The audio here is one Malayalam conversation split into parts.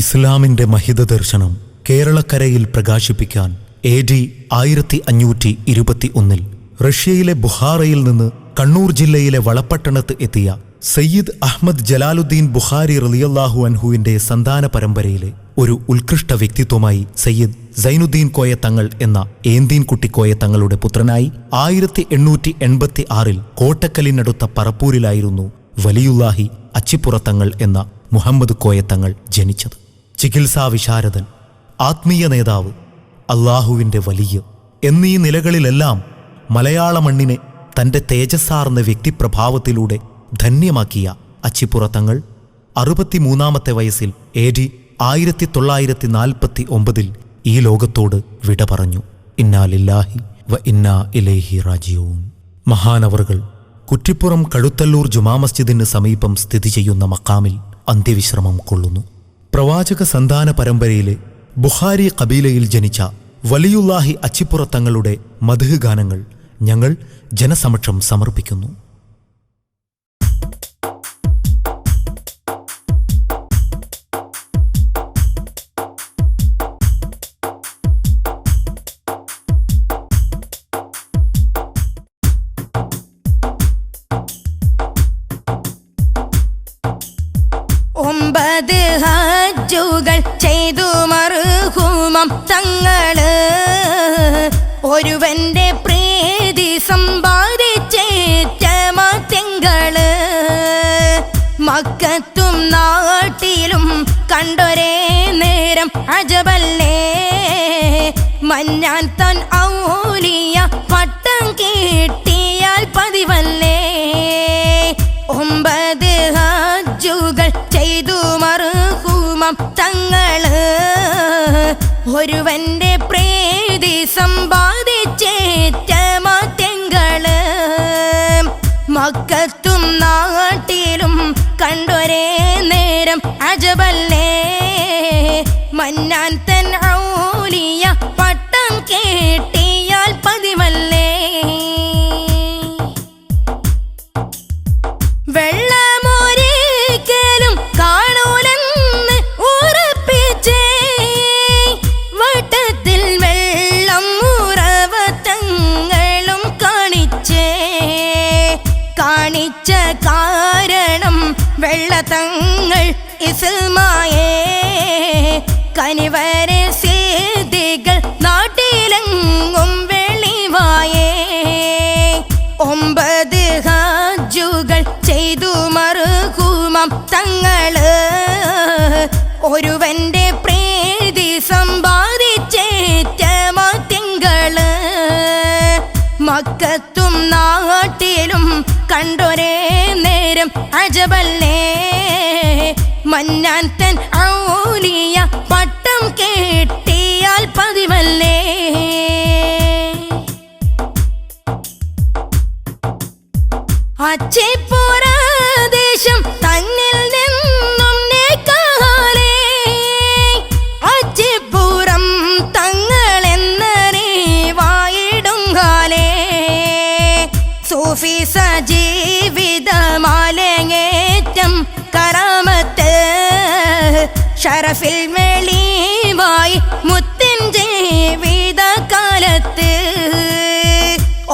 ഇസ്ലാമിന്റെ മഹിത ദർശനം കേരളക്കരയിൽ പ്രകാശിപ്പിക്കാൻ എ ഡി ആയിരത്തി അഞ്ഞൂറ്റി ഇരുപത്തി ഒന്നിൽ റഷ്യയിലെ ബുഹാറയിൽ നിന്ന് കണ്ണൂർ ജില്ലയിലെ വളപ്പട്ടണത്ത് എത്തിയ സയ്യിദ് അഹമ്മദ് ജലാലുദ്ദീൻ ബുഹാരി റലിയല്ലാഹു അൻഹുവിന്റെ സന്താന പരമ്പരയിലെ ഒരു ഉത്കൃഷ്ട വ്യക്തിത്വമായി സയ്യിദ് സൈനുദ്ദീൻ കോയ തങ്ങൾ എന്ന ഏന്തീൻ കുട്ടി കോയ തങ്ങളുടെ പുത്രനായി ആയിരത്തി എണ്ണൂറ്റി എൺപത്തി ആറിൽ കോട്ടക്കലിനടുത്ത പറപ്പൂരിലായിരുന്നു വലിയുല്ലാഹി അച്ചിപ്പുറത്തങ്ങൾ എന്ന മുഹമ്മദ് കോയത്തങ്ങൾ ജനിച്ചത്. ചികിത്സാ വിശാരദൻ ആത്മീയ നേതാവ് അള്ളാഹുവിന്റെ വലിയ എന്നീ നിലകളിലെല്ലാം മലയാള മണ്ണിനെ തന്റെ തേജസ്സാർന്ന വ്യക്തിപ്രഭാവത്തിലൂടെ ധന്യമാക്കിയ അച്ചിപ്പുറത്തങ്ങൾ അറുപത്തിമൂന്നാമത്തെ വയസ്സിൽ എ ഡി ആയിരത്തി തൊള്ളായിരത്തി നാൽപ്പത്തി ഒമ്പതിൽ ഈ ലോകത്തോട് വിട പറഞ്ഞു. ഇന്നാലില്ലാഹി വ ഇന്നാ ഇലേഹി റാജിയൂൻ മഹാനവറുകൾ കുറ്റിപ്പുറം കഴുത്തല്ലൂർ ജുമാ മസ്ജിദിന് സമീപം സ്ഥിതി ചെയ്യുന്ന മക്കാമിൽ അന്ത്യവിശ്രമം കൊള്ളുന്നു. പ്രവാചക സന്താന പരമ്പരയിലെ ബുഹാരി കബീലയിൽ ജനിച്ച വലിയുല്ലാഹി അച്ചിപ്പുറത്തങ്ങളുടെ മധുഹ് ഗാനങ്ങൾ ഞങ്ങൾ ജനസമക്ഷം സമർപ്പിക്കുന്നു. ഒമ്പത് ഹജ്ജുകൾ ചെയ്തു മറുഹൂമം തങ്ങൾ. ഒരുവന്റെ പ്രീതി സമ്പാദിച്ചേറ്റമാത്യങ്ങൾ മക്കത്തും നാട്ടിലും കണ്ടൊരേ നേരം അജബല്ലേ മഞ്ഞാൻ തൻ ഔലിയ പട്ടം കിട്ടിയാൽ പതിവല്ലേ. ഒമ്പത് ഹജ്ജുകൾ ചെയ്തു മറുഹൂമം തങ്ങൾ ഒരുവന്റെ പ്രീതി സമ്പാദിച്ചേറ്റമാറ്റങ്ങൾ മക്കത്തും നാട്ടിലും കണ്ടൊരേ നേരം അജബല്ലേ മന്നാൻ തൻ വെള്ളത്തങ്ങൾ ഇസ്മായേ. കനിവരെ സീതികൾ നാട്ടിലെങ്ങും വെളിവായേ. ഒമ്പത് ഹാജുകൾ ചെയ്തു മറുകുമം തങ്ങൾ. ഒരുവന്റെ പ്രീതി സമ്പാദിച്ചേറ്റമാത്യങ്ങൾ മക്കത്തും നേരം അജബല്ലേ? മന്നാൻ തൻ ഔലിയ പട്ടം കേട്ടിയാൽ പതിവല്ലേ? അച്ചേപ്പുറദേശം ഷറഫിൽ വെളിവായി മുത്തിൻ ജീവിത കാലത്ത്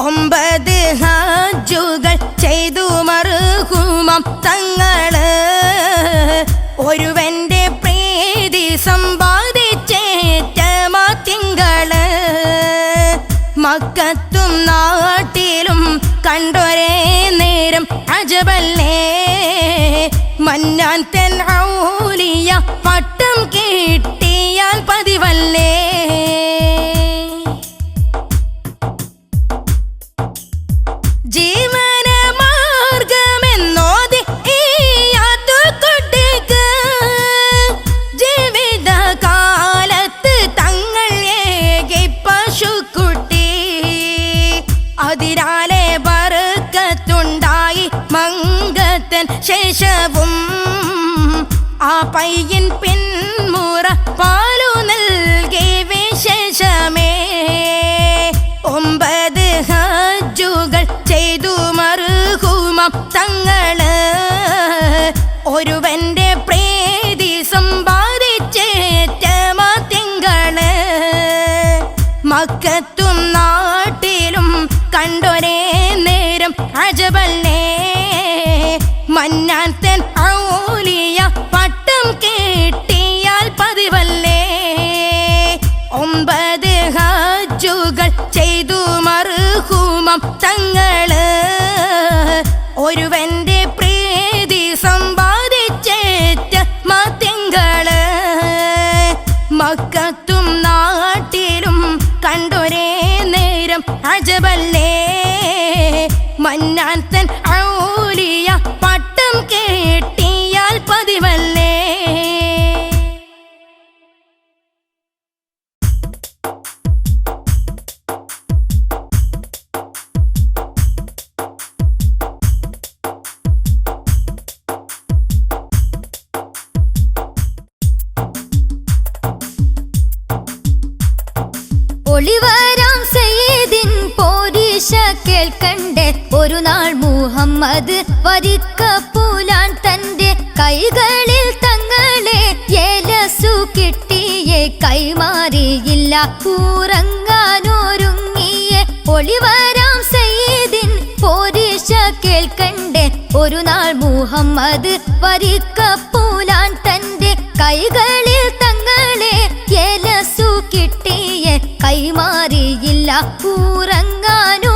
ഒമ്പത് ഹാജുകൾ ചെയ്തു മറുകുമം തങ്ങൾ. ഒരുവന്റെ പ്രീതി സമ്പാദിച്ചേറ്റമാത്യങ്ങൾ മക്കത്തും നാട്ടിലും കണ്ടൊരേ നേരം അജബല്ലേ. മന്നാൻ തെൻ ഔലിയ പട്ടം കിട്ടിയാൽ പതിവല്ലേ പയ്യൻ പിന്മുറ പാലു നൽകി വിശേഷമേ. ഒമ്പത് ഹജ്ജുകൾ ചെയ്തു മറുഹൂമം തങ്ങൾ. ഒരുവന്റെ തങ്ങൾ ഒരുവന്റെ പ്രീതി സമ്പാദിച്ചേറ്റ മത്യങ്ങൾ മക്കത്തും നാട്ടിലും കണ്ടൊരേ നേരം അജബല്ലേ? മന്നാൻ തൻ ഒളിവരാം സയ്യിദിൻ പോരീഷ കേൾക്കണ്ടേ. ഒരു നാൾ മുഹമ്മദ് വരിക്കപ്പൂലാൻ തന്റെ കൈകളിൽ തങ്ങളെ ഏലസു കിട്ടിയെ. കൈമാറിയില്ല കൂറങ്ങാനൊരുങ്ങിയെ. ഒളിവരാം സയ്യിദിൻ പോരീഷ കേൾക്കണ്ടേ. ഒരു നാൾ മുഹമ്മദ് വരിക്കപ്പൂലാൻ കൂറങ്ങാനൊരുങ്ങിയേ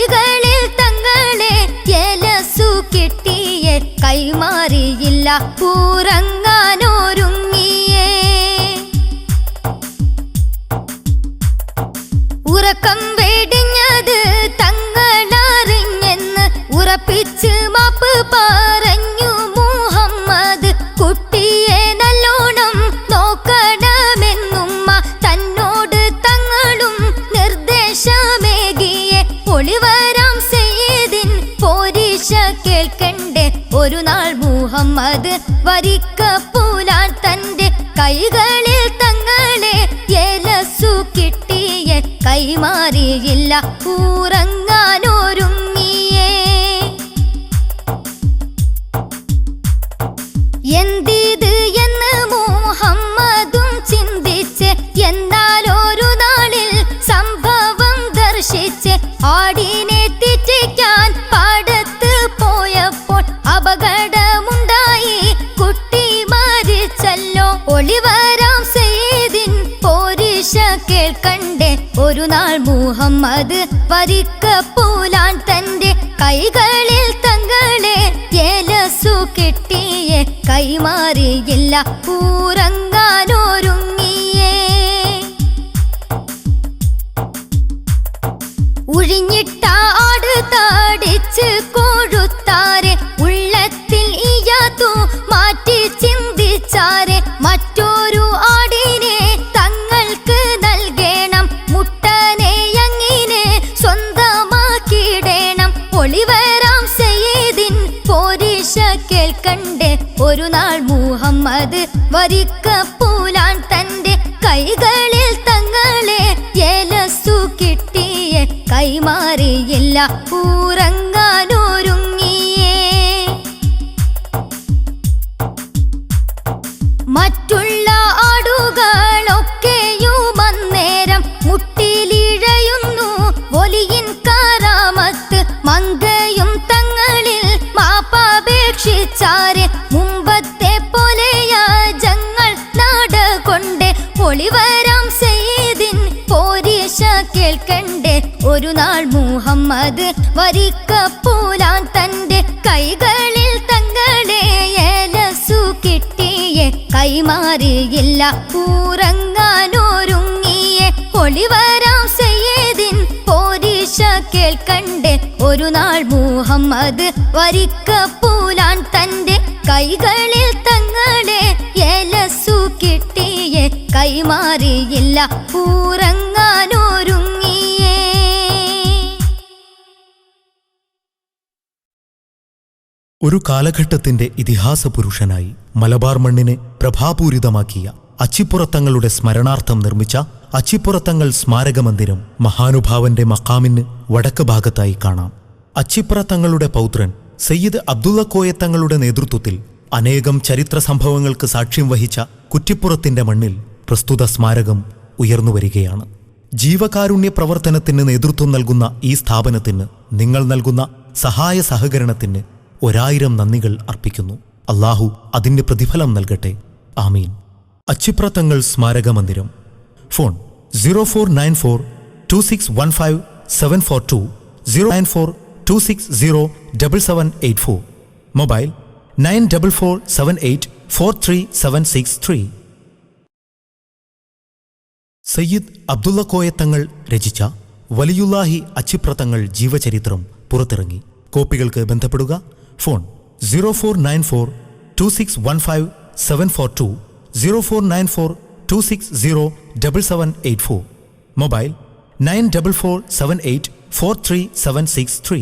കൈകളിൽ തങ്ങളെ ജലസു കിട്ടിയ കൈമാറിയില്ല പൂറങ്ങാനോരുങ്ങിയേ ഉറക്കം വെടിഞ്ഞത് തങ്ങളറിഞ്ഞെന്ന് ഉറപ്പിച്ച് മാപ്പ് പറഞ്ഞു മുഹമ്മദ് വരിക്കപ്പൂലാൻ തന്റെ കൈകളിൽ തങ്ങളെ ഏലസു കിട്ടിയ കൈമാറിയില്ല. കൂറങ്ങാനൊരുങ്ങിയേ ഒരു നാൾ മുഹമ്മദ് പോലാൻ തന്റെ കൈകളിൽ തങ്ങളെ ഏലസു കിട്ടിയെ കൈമാറിയില്ല. കൂറങ്ങാനൊരുങ്ങിയേ ഒഴിഞ്ഞിട്ട ആട് താടിച്ച് വരിക്കപ്പൂലാൻ തന്റെ കൈകളിൽ തങ്ങളെ ഏലസു കിട്ടിയെ കൈമാറിയില്ല. കൂറങ്ങാനൊരുങ്ങിയേ മറ്റുള്ള ആടുകളൊക്കെയും അന്നേരം മുട്ടിലിഴയുന്നു. ഒലിയിൻ കാരാമത്ത് മങ്കയും തങ്ങളിൽ മാപ്പാപേക്ഷിച്ചാരെ ഒരു നാൾ മുഹമ്മദ് വരിക്കപ്പൂലാൻ തന്റെ കൈകളിൽ തങ്ങളെ ഏലസു കിട്ടിയെ. കൈമാറിയില്ല പൂറങ്ങാനൊരുങ്ങിയെ ഒളിവരാം സയ്യദിൻ പോരീഷ കേൾക്കണ്ടേ. ഒരു നാൾ മുഹമ്മദ് വരിക്കപ്പൂലാൻ തന്റെ കൈകളിൽ തങ്ങളെ ഏലസു കിട്ടിയെ. കൈമാറിയില്ല ഉറങ്ങാനൊരുങ്ങിയേ ഒരു കാലഘട്ടത്തിന്റെ ഇതിഹാസ പുരുഷനായി മലബാർ മണ്ണിനെ പ്രഭാപൂരിതമാക്കിയ അച്ചിപ്പുറത്തങ്ങളുടെ സ്മരണാർത്ഥം നിർമ്മിച്ച അച്ചിപ്പുറത്തങ്ങൾ സ്മാരകമന്ദിരം മഹാനുഭാവന്റെ മക്കാമിന് വടക്ക് ഭാഗത്തായി കാണാം. അച്ചിപ്പുറത്തങ്ങളുടെ പൗത്രൻ സയ്യിദ് അബ്ദുള്ള കോയത്തങ്ങളുടെ നേതൃത്വത്തിൽ അനേകം ചരിത്ര സംഭവങ്ങൾക്ക് സാക്ഷ്യം വഹിച്ച കുറ്റിപ്പുറത്തിന്റെ മണ്ണിൽ പ്രസ്തുത സ്മാരകം ഉയർന്നുവരികയാണ് ജീവകാരുണ്യ പ്രവർത്തനത്തിന് നേതൃത്വം നൽകുന്ന ഈ സ്ഥാപനത്തിന് നിങ്ങൾ നൽകുന്ന സഹായ സഹകരണത്തിന് ഒരായിരം നന്ദികൾ അർപ്പിക്കുന്നു. അള്ളാഹു അതിന്റെ പ്രതിഫലം നൽകട്ടെ. ആമീൻ. അച്ചിപ്രത്തങ്ങൾ സ്മാരക മന്ദിരം. Phone zero four nine four two six one five seven four two zero nine four two six zero double seven eight four. Mobile nine double four seven eight four three seven six three. Sayyid Abdulla Koyathangal രചിച്ച വലിയുല്ലാഹി അച്ചിപ്രതങ്ങൾ ജീവചരിത്രം പുറത്തിറങ്ങി. കോപ്പികൾക്ക് ബന്ധപ്പെടുക phone zero four nine four two six one five seven four two zero four nine four two six zero double seven eight four mobile nine double four seven eight four three seven six three